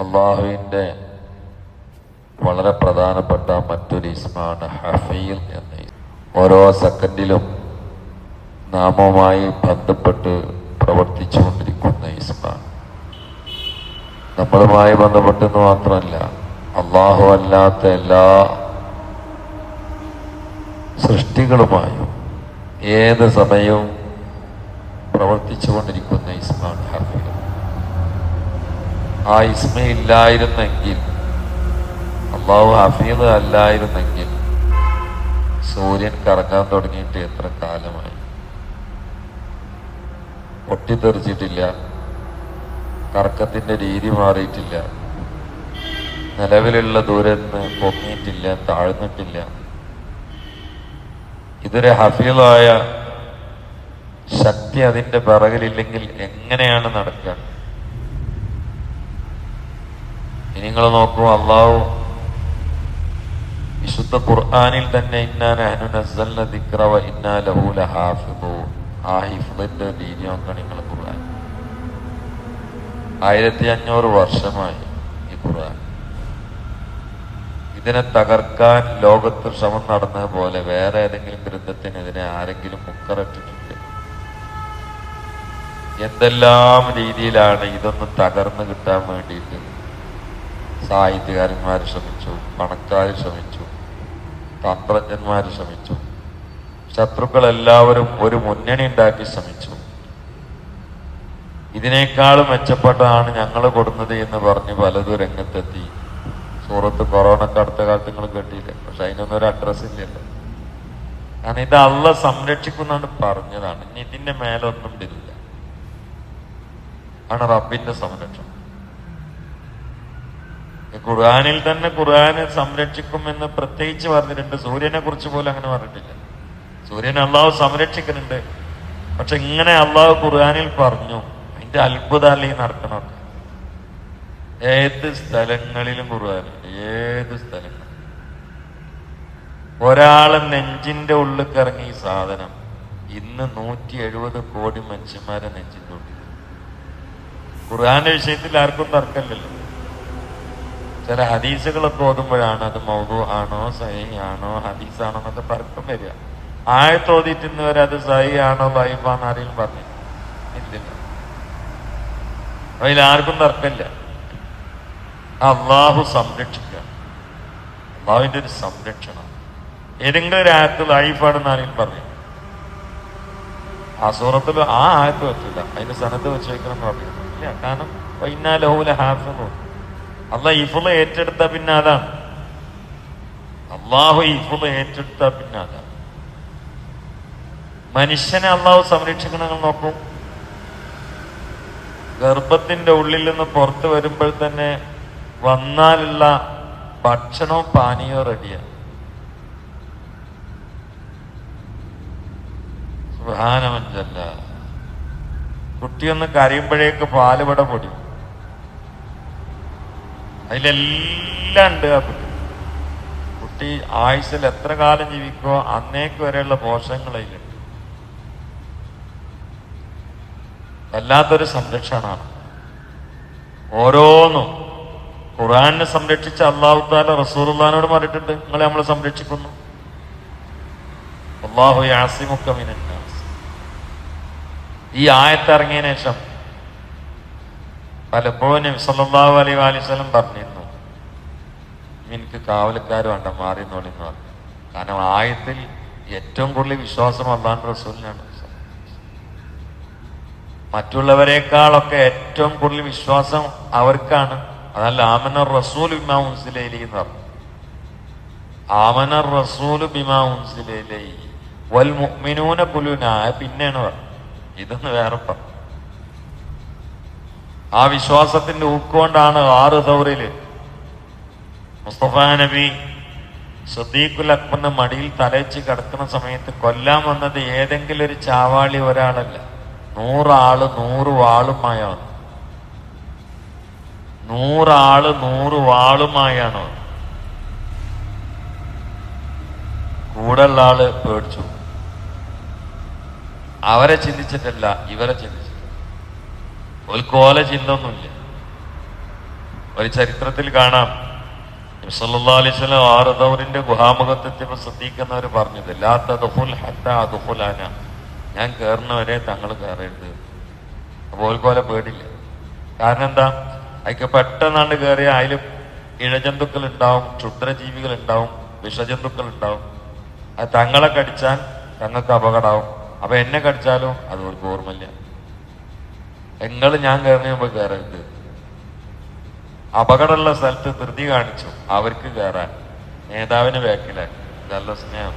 അള്ളാഹുവിന്റെ വളരെ പ്രധാനപ്പെട്ട മറ്റൊരു ഇസ്മാണ് ഹഫീൽ എന്ന. ഓരോ സെക്കൻഡിലും നാമവുമായി ബന്ധപ്പെട്ട് പ്രവർത്തിച്ചുകൊണ്ടിരിക്കുന്ന ഇസ്മാണ്. നമ്മളുമായി ബന്ധപ്പെട്ടെന്ന് മാത്രമല്ല അള്ളാഹു അല്ലാത്ത എല്ലാ സൃഷ്ടികളുമായും ഏത് സമയവും പ്രവർത്തിച്ചുകൊണ്ടിരിക്കുന്ന ഇസ്മാണ് ഹഫീൽ. ആ ഇസ്മ ഇല്ലായിരുന്നെങ്കിൽ അള്ളാഹു ഹഫീദ് അല്ലായിരുന്നെങ്കിൽ സൂര്യൻ കറങ്ങാൻ തുടങ്ങിയിട്ട് എത്ര കാലമായി? പൊട്ടിത്തെറിച്ചിട്ടില്ല കറക്കത്തിന്റെ രീതി മാറിയിട്ടില്ല നിലവിലുള്ള ദൂരത്ത് പൊങ്ങിയിട്ടില്ല താഴ്ന്നിട്ടില്ല. ഇതൊരു ഹഫീലായ ശക്തി അതിന്റെ പിറകിലില്ലെങ്കിൽ എങ്ങനെയാണ് നടക്കുക? ഇനി നിങ്ങൾ നോക്കൂ അള്ളാഹു വിശുദ്ധ ഖുർആനിൽ തന്നെ നിങ്ങൾ ഖുർആൻ. ആയിരത്തി അഞ്ഞൂറ് വർഷമായി ഈ ഖുർആൻ. ഇതിനെ തകർക്കാൻ ലോകത്ത് ശ്രമം നടന്നത് പോലെ വേറെ ഏതെങ്കിലും ഗ്രന്ഥത്തിനെതിരെ ആരെങ്കിലും മുക്കറിട്ടിട്ടുണ്ട്. എന്തെല്ലാം രീതിയിലാണ് ഇതൊന്ന് തകർന്നു കിട്ടാൻ വേണ്ടിയിട്ട് സാഹിത്യകാരന്മാർ ശ്രമിച്ചു പണക്കാർ ശ്രമിച്ചു തന്ത്രജ്ഞന്മാർ ശ്രമിച്ചു. ശത്രുക്കൾ എല്ലാവരും ഒരു മുന്നണി ഉണ്ടാക്കി ശ്രമിച്ചു. ഇതിനേക്കാളും മെച്ചപ്പെട്ടതാണ് ഞങ്ങൾ കൊടുക്കുന്നത് എന്ന് പറഞ്ഞ് പലതും രംഗത്തെത്തി. സൂറത്ത് കൊറോണ അടുത്ത കാലത്ത് നിങ്ങൾ കേട്ടിയില്ല പക്ഷെ അതിനൊന്നും ഒരു അഡ്രസ് ഇല്ലല്ലോ. കാരണം ഇത് അള്ള സംരക്ഷിക്കുന്നാണ് പറഞ്ഞതാണ്. ഇനി ഇതിന്റെ മേലൊന്നും വരില്ല ആണ് റബ്ബിന്റെ സംരക്ഷണം. ഖുർആനിൽ തന്നെ ഖുർആാനെ സംരക്ഷിക്കുമെന്ന് പ്രത്യേകിച്ച് പറഞ്ഞിട്ടുണ്ട്. സൂര്യനെ കുറിച്ച് പോലും അങ്ങനെ പറഞ്ഞിട്ടില്ല. സൂര്യനെ അള്ളാഹു സംരക്ഷിക്കുന്നുണ്ട്. പക്ഷെ ഇങ്ങനെ അള്ളാഹു ഖുർആാനിൽ പറഞ്ഞു. അതിന്റെ ഈ നടക്കണമൊക്കെ ഏത് സ്ഥലങ്ങളിലും ഖുർആൻ ഏത് സ്ഥലങ്ങൾ ഒരാളെ നെഞ്ചിന്റെ ഉള്ളിൽ കിറങ്ങി ഈ സാധനം ഇന്ന് നൂറ്റി എഴുപത് കോടി മനുഷ്യന്മാരെ നെഞ്ചിന്റെ ഉള്ളിൽ. ഖുർആാന്റെ വിഷയത്തിൽ ആർക്കും തർക്കമില്ലല്ലോ. ചില ഹദീസുകളൊക്കെ ഓതുമ്പോഴാണ് അത് മൗതു ആണോ സഹി ആണോ ഹദീസാണോ എന്നൊക്കെ തർക്കം വരിക. ആയത്ത് ഓതിയിട്ട് ഇന്ന് വരെ അത് സഹി ആണോ ലൈഫാന്ന് ആരെങ്കിലും പറഞ്ഞു. ഇല്ലില്ല. അതിൽ ആർക്കും തർക്കമില്ല. അള്ളാഹു സംരക്ഷിക്കുക. അള്ളാഹുവിന്റെ ഒരു സംരക്ഷണം. ഏതെങ്കിലും ഒരു ആയത്ത് ലൈഫാണെന്ന് ആരെങ്കിലും പറഞ്ഞു. ആ സൂറത്തിൽ ആ ആയത്ത് വെച്ചില്ല അതിന്റെ സ്ഥലത്ത് വെച്ചേക്കണം എന്ന് പറഞ്ഞു ഇല്ല കാരണം വൈന്നാലഹൂല ഹാഫിന്നു അല്ല ഇഫുൾ ഏറ്റെടുത്ത പിന്നെ അതാണ് അള്ളാഹു ഇഫുൾ ഏറ്റെടുത്ത പിന്നെ അതാണ് മനുഷ്യനെ അള്ളാഹു സംരക്ഷിക്കണമെന്ന് നോക്കും. ഗർഭത്തിന്റെ ഉള്ളിൽ നിന്ന് പുറത്തു വരുമ്പോൾ തന്നെ വന്നാലുള്ള ഭക്ഷണവും പാനീയവും റെഡിയാണ് സുഹാനമഞ്ചല്ല കുട്ടിയൊന്ന് കരയുമ്പോഴേക്ക് പാലുപട പൊടി. അതിലെല്ലാം ഉണ്ട് ആ കുട്ടി. കുട്ടി ആയുസിൽ എത്ര കാലം ജീവിക്കുമോ അന്നേക്ക് വരെയുള്ള പോഷകങ്ങൾ അതിലുണ്ട്. വല്ലാത്തൊരു സംരക്ഷണമാണ്. ഓരോന്നും ഖുറാനെ സംരക്ഷിച്ച അള്ളാഹുത്താല താല റസൂർദാനോട് പറഞ്ഞിട്ടുണ്ട് നിങ്ങളെ നമ്മൾ സംരക്ഷിക്കുന്നു. അള്ളാഹു യാസിമുക്കമിനാസ് ഈ ആയത്തിറങ്ങിയതിനു ശേഷം പലപ്പോഴും നബി സല്ലല്ലാഹു അലൈഹി വസല്ലം പറഞ്ഞിരുന്നു എനിക്ക് കാവലക്കാർ വേണ്ട മാറിന്നോളി എന്ന് പറഞ്ഞു. കാരണം ആയത്തിൽ ഏറ്റവും കൂടുതൽ വിശ്വാസം അള്ളാൻ റസൂലിനാണ്. മറ്റുള്ളവരെക്കാളൊക്കെ ഏറ്റവും കൂടുതൽ വിശ്വാസം അവർക്കാണ്. അതല്ല ആമന റസൂൽ ബിമാ ഉൻസിലൈലി എന്ന് പറഞ്ഞു. ആമന റസൂൽ ബിമാ ഉൻസിലൈലി വൽ മുഅ്മിനൂന കുലുന പിന്നെയാണ് പറഞ്ഞു ഇതൊന്ന് വേറെ പറഞ്ഞു. ആ വിശ്വാസത്തിന്റെ ഉൾക്കൊണ്ടാണ് ആറ് തൗറിൽ മുസ്തഫ നബി സദീഖുൽ അക്ബറിന്റെ മടിയിൽ തലച്ച് കിടക്കുന്ന സമയത്ത് കൊല്ലാൻ വന്നത് ഏതെങ്കിലും ഒരു ചാവാളി ഒരാളല്ല. നൂറാൾ നൂറ് വാളുമായ വന്നത് നൂറാൾ നൂറ് വാളുമായാണ്. വന്നത് കൂടെയുള്ള ആൾ പേടിച്ചു. അവരെ ചിന്തിച്ചിട്ടല്ല ഇവരെ ചിന്തിച്ചിട്ട് ഒരു കോല ചിന്തൊന്നുമില്ല ഒരു ചരിത്രത്തിൽ കാണാം. സല്ലാ ആറ് ദൗറിന്റെ ഗുഹാമുഖത്തെത്തിയപ്പോ ശ്രദ്ധിക്കുന്നവർ പറഞ്ഞത് ലാ തദ്ഖുൽ ഹത്താ ഞാൻ കയറുന്നവരെ തങ്ങൾ കയറരുത് കോല പേടില്ല. കാരണം എന്താ? അതിക്ക് പെട്ടെന്നാണ്ട് കയറിയ അതിൽ ഇഴജന്തുക്കൾ ഉണ്ടാവും ക്ഷുദ്രജീവികൾ ഉണ്ടാവും വിഷജന്തുക്കൾ ഉണ്ടാവും. അത് തങ്ങളെ കടിച്ചാൽ തങ്ങൾക്ക് അപകടമാവും. അപ്പൊ എന്നെ കടിച്ചാലും അത് ഓർമ്മയില്ല. നിങ്ങൾ ഞാൻ കയറുന്ന മുമ്പ് കയറരുത് അപകടമുള്ള സ്ഥലത്ത് ധൃതി കാണിച്ചു അവർക്ക് കയറാൻ നേതാവിന് ബാക്കിലാക്കി നല്ല സ്നേഹം.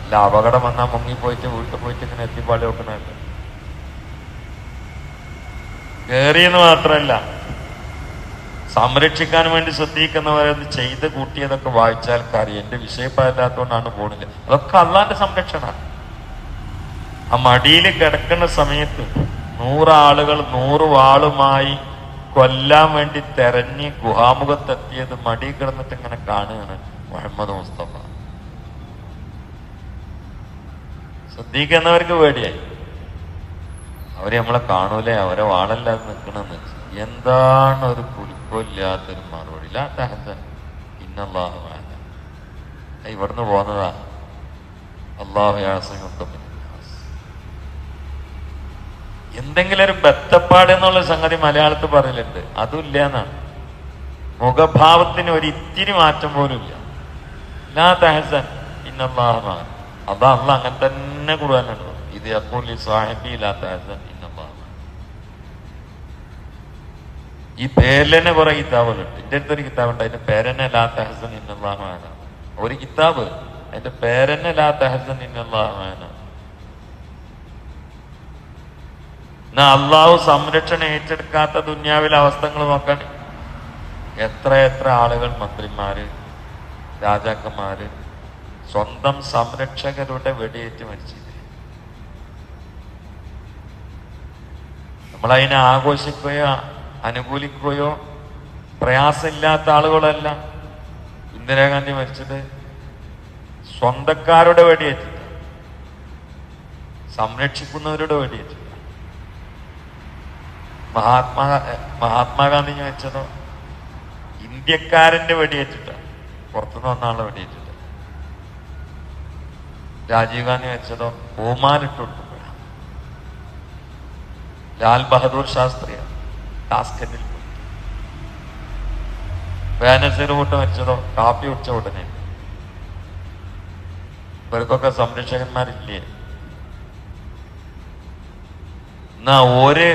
അല്ല അപകടം വന്നാൽ മുങ്ങിപ്പോയിട്ട് വീട്ടിൽ പോയിട്ട് ഇങ്ങനെ എത്തിപ്പാടി വെക്കണമല്ലോ കയറിയെന്ന് മാത്രമല്ല സംരക്ഷിക്കാൻ വേണ്ടി ശ്രദ്ധിക്കുന്നവരത് ചെയ്ത് കൂട്ടിയതൊക്കെ വായിച്ചാൽ കാര്യം എന്റെ വിഷയപ്പല്ലാത്തതുകൊണ്ടാണ് പോണില്ല. അതൊക്കെ അള്ളാന്റെ സംരക്ഷണ ആ മടിയിൽ കിടക്കുന്ന സമയത്ത് നൂറാളുകൾ നൂറ് വാളുമായി കൊല്ലാൻ വേണ്ടി തെരഞ്ഞ് ഗുഹാമുഖത്തെത്തിയത് മടി കിടന്നിട്ട് ഇങ്ങനെ കാണുകയാണ് മുഹമ്മദ് മുസ്തഫ. ശ്രദ്ധിക്കുന്നവർക്ക് പേടിയായി. അവർ നമ്മളെ കാണൂലേ? അവരെ വാളല്ലാതെ നിൽക്കണമെന്ന് എന്താണ് ഒരു കുളിപ്പില്ലാത്തൊരു മറുപടി? ഇല്ലാത്ത ഹസൻ ഇന്നല്ലാഹു ഇവിടുന്ന് പോന്നതാ അള്ളാഹു യാസയുദ്ധം എന്തെങ്കിലും ഒരു ബത്തപ്പാട് എന്നുള്ള സംഗതി മലയാളത്തിൽ പറഞ്ഞിട്ടുണ്ട്. അതും എന്നാണ്. മുഖഭാവത്തിന് ഒരു ഇത്തിരി മാറ്റം പോലും ഇല്ല. ലാ തഹസൻ ഇന്നല്ലാഹ അതാ അള്ള അങ്ങനെ തന്നെ കൂടാനുണ്ട് ഇത് അപ്പോൾ സാഹിബി ലാ തഹസൻ ഈ പേരനെ കുറെ കിതാബുകളുണ്ട്. എന്റെ അടുത്തൊരു കിതാബുണ്ട്. അതിന്റെ പേരനെ ലാ തഹസൻ ഇന്നല്ലാഹു ഒരു കിതാബ്. അതിന്റെ പേരനെ ലാ തഹസൻ ഇന്നല്ലാഹു എന്നാ അള്ളാഹു സംരക്ഷണം ഏറ്റെടുക്കാത്ത ദുന്യാവിലെ അവസ്ഥകൾ നോക്കാൻ. എത്ര എത്ര ആളുകൾ മന്ത്രിമാര് രാജാക്കന്മാര് സ്വന്തം സംരക്ഷകരുടെ വെടിയേറ്റ് മരിച്ചില്ലേ? നമ്മളതിനെ ആഘോഷിക്കുകയോ അനുകൂലിക്കുകയോ പ്രയാസമില്ലാത്ത ആളുകളല്ല. ഇന്ദിരാഗാന്ധി മരിച്ചത് സ്വന്തക്കാരുടെ വെടിയേറ്റില്ല സംരക്ഷിക്കുന്നവരുടെ വെടിയേറ്റില്ല മഹാത്മാ മഹാത്മാഗാന്ധി വെച്ചതോ? ഇന്ത്യക്കാരന്റെ വെടിയേറ്റിട്ടാണ് പുറത്തുനിന്ന് വന്ന ആളെ വെടിയേറ്റിട്ട്. രാജീവ് ഗാന്ധി വെച്ചതോ? കൊടുക്കുമ്പോഴാണ് ലാൽ ബഹദൂർ ശാസ്ത്രിയ. ടാസ്കറ്റിൽ വേനസീർ കൂട്ട് വെച്ചതോ കാപ്പി ഉച്ച ഉടനെ. ഇവർക്കൊക്കെ സംരക്ഷകന്മാരില്ലേ? എന്നാ ഒരു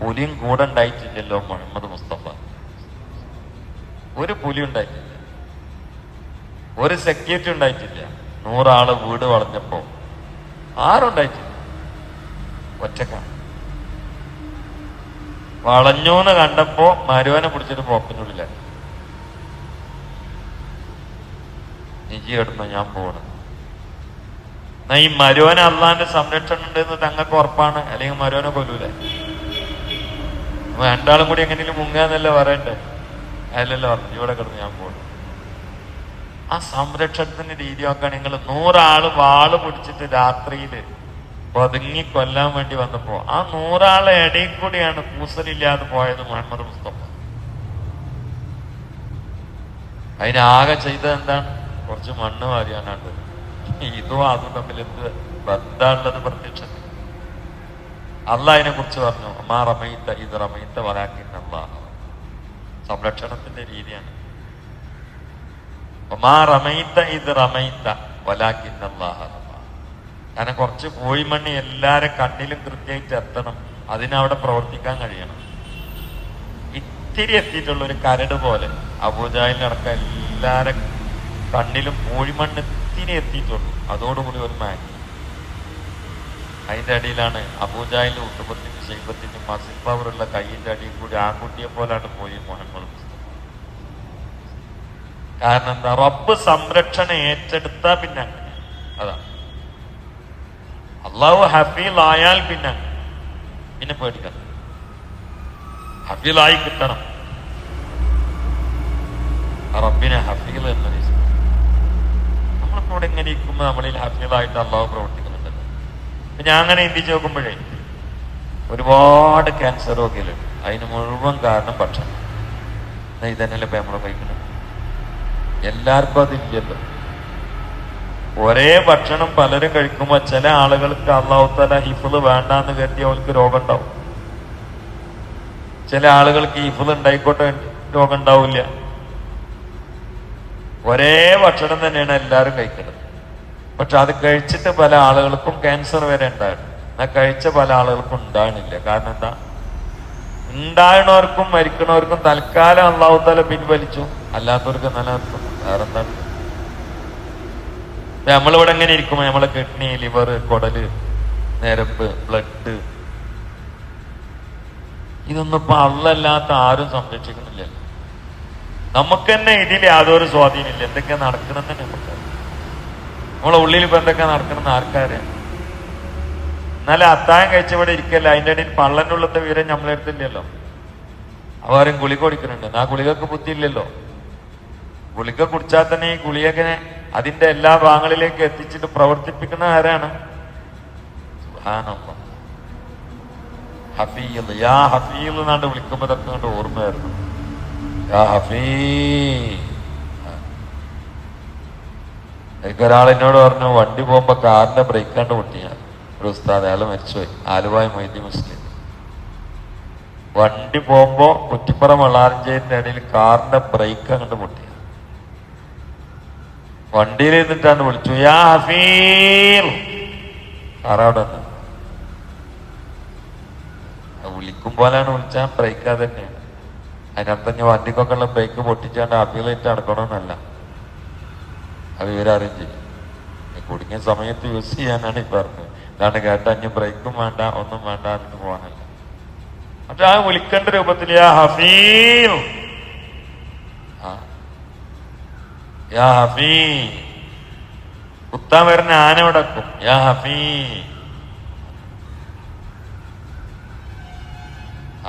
പുലിയും കൂടെ ഉണ്ടായിട്ടില്ലല്ലോ മുഹമ്മദ് മുസ്തഫ. ഒരു പുലി ഉണ്ടായിട്ടില്ല. ഒരു സെക്യൂരിറ്റി ഉണ്ടായിട്ടില്ല. നൂറാൾ വീട് വളഞ്ഞപ്പോ. ആരുണ്ടായിട്ടില്ല? ഒറ്റക്കാണ് വളഞ്ഞൂന്ന് കണ്ടപ്പോ മരുവനെ പിടിച്ചിട്ട് പോക്കിനുള്ളിലായി നിജി എടുന്ന ഞാൻ പോകണം എന്നാ ഈ മരുവനെ അള്ളാന്റെ സംരക്ഷണം ഉണ്ടെന്ന് തങ്ങൾക്ക് ഉറപ്പാണ്. അല്ലെങ്കിൽ മരുവനെ കൊല്ലൂലേ രണ്ടാളും കൂടി എങ്ങനെയും മുങ്ങാന്നല്ലേ പറയണ്ടേ? അതിലല്ലേ പറഞ്ഞു. ഇവിടെ കിടന്ന് ഞാൻ പോകും ആ സംരക്ഷണത്തിന്റെ രീതി നോക്കാൻ നിങ്ങൾ. നൂറാൾ വാൾ പിടിച്ചിട്ട് രാത്രിയിൽ ഒതുങ്ങി കൊല്ലാൻ വേണ്ടി വന്നപ്പോ ആ നൂറാളെ ഇടയിൽ കൂടിയാണ് കൂസലില്ലാതെ പോയത് മുഹമ്മദ് മുസ്തഫ. അതിനാകെ ചെയ്തത് എന്താണ്? കുറച്ച് മണ്ണ് വാരിയാനാണ്ട് ഇതും അതും തമ്മിൽ എന്ത് ബന്ധമുള്ളത് പ്രത്യക്ഷം അതിനെ കുറിച്ച് പറഞ്ഞു അമ്മാ റമയിത്ത ഇത് റമയിത്ത സംരക്ഷണത്തിന്റെ രീതിയാണ്. ഒമാ റമയിത്ത ഇത് റമയിത്ത കാരണം കുറച്ച് കോഴിമണ്ണി എല്ലാരെ കണ്ണിലും കൃത്യമായിട്ട് എത്തണം അതിനവിടെ പ്രവർത്തിക്കാൻ കഴിയണം. ഇത്തിരി എത്തിയിട്ടുള്ള ഒരു കരട് പോലെ അബൂജാഹിലടക്കം എല്ലാരെ കണ്ണിലും കോഴിമണ്ണ് ഇത്തിരി എത്തിയിട്ടുള്ളൂ അതോടുകൂടി ഒരു മാറ്റി. അതിന്റെ അടിയിലാണ് അബൂജാഹിലും ഉത്തുപത്തിനും ശൈബത്തിനും മസിൽ പവറുള്ള കൈയിന്റെ അടിയിൽ കൂടി ആൺകുട്ടിയെ പോലാണ് പോയി മുഹമ്മദ് കാരണം എന്താ? റബ്ബ് സംരക്ഷണം ഏറ്റെടുത്താ പിന്നെ അതാ. അള്ളാഹു ഹഫീലായാൽ പിന്നെ അങ്ങനെ. പിന്നെ പേടിക്കണം ഹഫീലായി കിട്ടണം. റബ്ബിനെ ഹഫീൽ എന്ന്. നമ്മളിപ്പോ ഇവിടെ എങ്ങനെ ഇരിക്കുമ്പോ നമ്മളിൽ ഹഫീലായിട്ട് അള്ളാഹു പ്രവർത്തിക്കും? ഞാൻ അങ്ങനെ ചിന്തിച്ച് നോക്കുമ്പോഴേ ഒരുപാട് ക്യാൻസർ രോഗികളുണ്ട് അതിന് മുഴുവൻ കാരണം ഭക്ഷണം. ഇതന്നെയല്ലേ ഇപ്പൊ നമ്മളെ കഴിക്കുന്നത്? എല്ലാവർക്കും അതില്ലല്ലോ ഒരേ ഭക്ഷണം പലരും കഴിക്കുമ്പോൾ ചില ആളുകൾക്ക് അള്ളാഹുത്തല ഹിഫിൾ വേണ്ടാന്ന് കരുതി അവർക്ക് രോഗം ഉണ്ടാവും ചില ആളുകൾക്ക് ഹിഫിൾ ഉണ്ടായിക്കോട്ടെ രോഗം ഉണ്ടാവില്ല ഒരേ ഭക്ഷണം തന്നെയാണ് എല്ലാവരും കഴിക്കുന്നത്. പക്ഷെ അത് കഴിച്ചിട്ട് പല ആളുകൾക്കും ക്യാൻസർ വരെ ഉണ്ടായിരുന്നു. എന്നാൽ കഴിച്ച പല ആളുകൾക്കും ഉണ്ടാകണില്ല കാരണം എന്താ? ഉണ്ടാകണവർക്കും മരിക്കണവർക്കും തൽക്കാലം അള്ളാഹുത്താല പിൻവലിച്ചു. അല്ലാത്തവർക്ക് നിലനിർത്തും വേറെ എന്താണ് നമ്മളിവിടെ എങ്ങനെ ഇരിക്കും നമ്മളെ കിഡ്നി ലിവർ കുടൽ ഞരമ്പ് ബ്ലഡ് ഇതൊന്നും ഇപ്പൊ അള്ളല്ലാത്ത ആരും സംരക്ഷിക്കുന്നില്ലല്ലോ. നമുക്ക് തന്നെ ഇതിൽ യാതൊരു സ്വാധീനമില്ല. എന്തൊക്കെയാ നടക്കണമെന്ന് നമുക്ക് നമ്മളെ ഉള്ളിൽ ഇപ്പൊ എന്തൊക്കെ നടക്കണമെന്ന് ആർക്കറിയാം. എന്നാലും അത്താഴം കഴിച്ചവിടെ ഇരിക്കല്ല? അതിന്റെ ഇടയിൽ പള്ളന്റെ ഉള്ളത്തെ വിവരം നമ്മളെ അടുത്തില്ലല്ലോ. അവരും ഗുളിക കുടിക്കുന്നുണ്ട്. ആ ഗുളികക്ക് ബുദ്ധി ഇല്ലല്ലോ ഗുളിക കുടിച്ചാൽ തന്നെ ഈ ഗുളികനെ അതിന്റെ എല്ലാ ഭാഗങ്ങളിലേക്ക് എത്തിച്ചിട്ട് പ്രവർത്തിപ്പിക്കുന്ന ആരാണ്. ഹഫീൽ യാ ഹഫീൽ എന്നാണ്ട് വിളിക്കുമ്പോ ഇതൊക്കെ ഓർമ്മയായിരുന്നു യാ ഹഫീ എനിക്ക് ഒരാൾ എന്നോട് പറഞ്ഞു വണ്ടി പോകുമ്പോ കാറിന്റെ ബ്രേക്ക് കണ്ട് പൊട്ടിയ. ഒരു ഉസ്താദ് അയാൾ മരിച്ചുപോയി. ആലുവായ് മൊയ്തി മുസ്ലിം. വണ്ടി പോകുമ്പോ കുറ്റിപ്പുറം വളാരഞ്ചേരിന്റെ ഇടയിൽ കാറിന്റെ ബ്രേക്ക് അങ്ങോട്ട് പൊട്ടിയ. വണ്ടിയിൽ നിന്നിട്ടാണ് വിളിച്ചു യാ ഹഫീർ. കാറവിടെ നിന്ന്. വിളിക്കും പോലെയാണ് വിളിച്ചാൽ ബ്രേക്ക് അത് തന്നെയാണ്. അതിനർത്ഥം വണ്ടിക്കൊക്കെ ഉള്ള ബ്രേക്ക് പൊട്ടിച്ചാണ്ട് അഭിലേറ്റ് നടക്കണമെന്നല്ല. അത് വിവരം അറിയും ചെയ്യും കുടുങ്ങിയ സമയത്ത് യൂസ് ചെയ്യാനാണ് ഈ പറഞ്ഞത്. ഇതാണ് കേട്ട അഞ്ഞ് ബ്രേക്കും വേണ്ട ഒന്നും വേണ്ട എന്ന് പോകാനല്ല പക്ഷെ ആ വിളിക്കേണ്ട രൂപത്തിൽ യാ യാ ഹഫീ. കുത്താൻ വരുന്ന ആന ഉടക്കും യാ ഹഫീ.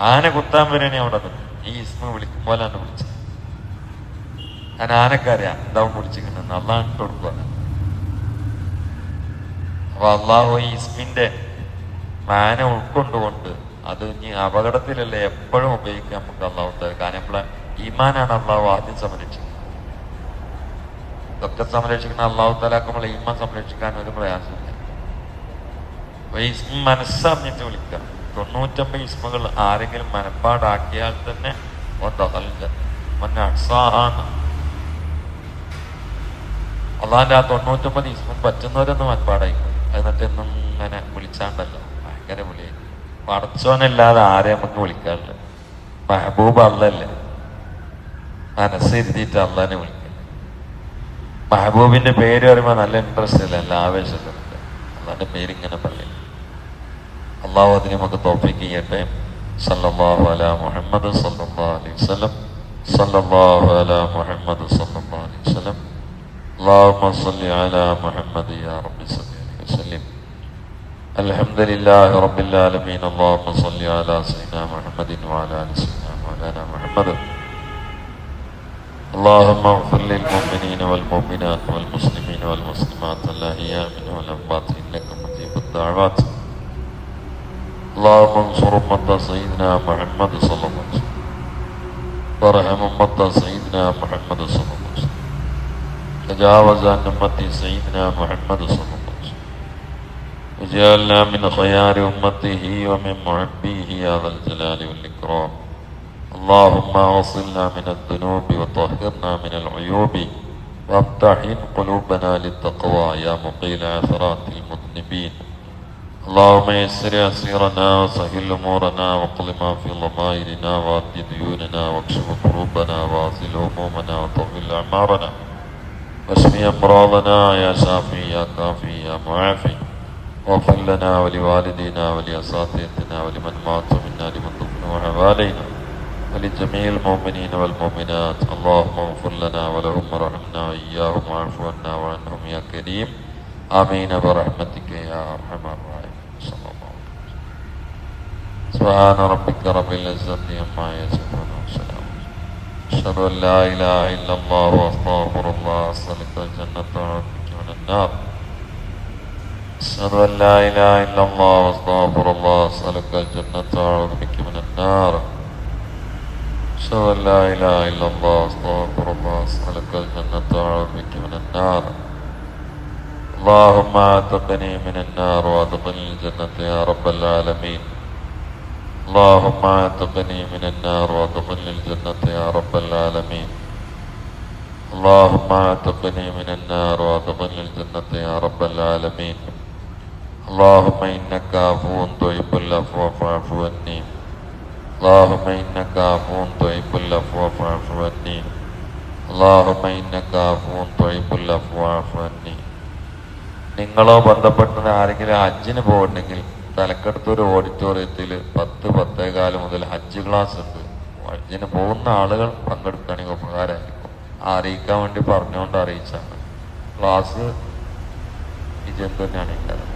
ആന കുത്താൻ വരുന്ന അവിടെ ഈ ഇസ്മ വിളിക്കും പോലാണ് വിളിച്ചത്. ഞാൻ ആനക്കാരാ എന്താവും വിളിച്ചിരിക്കുന്നത് അള്ളാഹ് കൊടുക്കുക അപ്പൊ അള്ളാഹു ഇസ്മിന്റെ മാന ഉൾക്കൊണ്ടുകൊണ്ട് അത് ഇനി അപകടത്തിലല്ലേ എപ്പോഴും ഉപയോഗിക്കാൻ നമുക്ക് അള്ളാഹു തരും കാരണം നമ്മളെ ഈമാനാണ് അള്ളാഹു ആദ്യം സംരക്ഷിക്കുന്നത്. ഇതൊക്കെ സംരക്ഷിക്കുന്ന അള്ളാഹു തലാക്കുമ്പോൾ ഈമാൻ സംരക്ഷിക്കാൻ ഒരു പ്രയാസമില്ല. മനസ്സറിഞ്ഞിട്ട് വിളിക്കാം. തൊണ്ണൂറ്റമ്പത് ഇസ്മകൾ ആരെങ്കിലും മനപ്പാടാക്കിയാൽ തന്നെ ഒന്നല്ല മന്ന അള്ളാന്റെ ആ തൊണ്ണൂറ്റൊമ്പത് ഇസ്മും പറ്റുന്നവരൊന്നും മനപ്പാടായിക്കും എന്നിട്ട് എന്നും ഇങ്ങനെ വിളിച്ചാണ്ടല്ലോ. ഭയങ്കര വിളിയായി പടച്ചോനല്ലാതെ ആരെ നമുക്ക് വിളിക്കാറില്ല. മെഹബൂബ് അള്ളല്ലേ? മനസ്സിരുത്തിയിട്ട് അള്ളാനെ വിളിക്കുക മെഹബൂബിന്റെ പേര് പറയുമ്പോൾ നല്ല ഇൻട്രസ്റ്റ് ഇല്ല നല്ല ആവേശത്തിലുണ്ട് അള്ളാന്റെ പേര് ഇങ്ങനെ പറയും. അള്ളാഹു അതിന് നമുക്ക് തോപ്പിക്ക് ചെയ്യട്ടെ. സല്ലാഹു അല മുഹമ്മദ് സല്ലാ അലൈഹി വസല്ലം. സല്ലല്ലാഹു അലാ മുഹമ്മദ് സല്ലാ അലൈഹി വസല്ലം. اللهم صل على محمد يا رب صل وسلم. الحمد لله رب العالمين. اللهم صل على سيدنا محمد وعلى آل سيدنا مولانا محمد. اللهم اغفر للمؤمنين والمؤمنات والمسلمين والمسلمات. الاحياء منهم والاموات انك مجيب الدعوات. اللهم انصر أمة سيدنا محمد صلى الله عليه وسلم. وارحم أمة سيدنا محمد صلى الله عليه وسلم. تجاوز عن أمة سيدنا محمد صلى الله عليه وسلم. وجعلنا من خيار أمته ومن محبيه يا ذا الجلال والإكرام. اللهم اغسلنا من الذنوب وطهرنا من العيوب. وامتحن قلوبنا للتقوى يا مقيل عثرات المذنبين. اللهم يسر أسيرنا وسهل أمورنا وقل ما في ضمائرنا وأد ديوننا واكشف كروبنا وأزل همومنا وطول أعمارنا. واشفي أمراضنا يا شافي يا كافي يا معافي. واغفر لنا ولوالدينا ولأساتذتنا ولمن مات منا لمن دفنوا حوالينا ولجميع المؤمنين والمؤمنات. اللهم اغفر لنا ولهم ورحمنا وإياهم واعف عنا وعنهم يا كريم. آمين برحمتك يا أرحم الراحمين. صلى الله عليه وسلم. سبحان ربك رب العزة عما يصفون وسلام. أشهد أن لا إله إلا الله وأستغفر الله أسألك الجنة بك من النار. أشهد أن لا إله إلا الله وأستغفر الله أسألك الجنة بك من النار. أشهد أن لا إله إلا الله أستغفر الله أسألك الجنة بك من النار. اللهم أعتقني من النار وأدخلني الجنة يا رب العالمين. اللهم اعتقني من النار وادخلني الجنة يا رب العالمين اللهم اعتقني من النار وادخلني الجنة يا رب العالمين اللهم إنك عفو تحب العفو فاعف عني اللهم إنك عفو تحب العفو فاعف عني اللهم إنك عفو تحب العفو فاعف عني നിങ്ങളോ ബന്ധപ്പെട്ട ആരെങ്കിലും ഹജ്ജിന് പോകുന്നുണ്ടെങ്കിൽ തലക്കെടുത്തൊരു ഓഡിറ്റോറിയത്തിൽ പത്ത് പത്തേകാൽ മുതൽ ഹജ്ജ് ക്ലാസ് ഉണ്ട്. ഹജ്ജിന് പോകുന്ന ആളുകൾ പങ്കെടുക്കുകയാണെങ്കിൽ ഉപകാരമായിരിക്കും. അറിയിക്കാൻ വേണ്ടി പറഞ്ഞുകൊണ്ട് അറിയിച്ചാണ്. ക്ലാസ് വിജയം തന്നെയാണ് ഉണ്ടായത്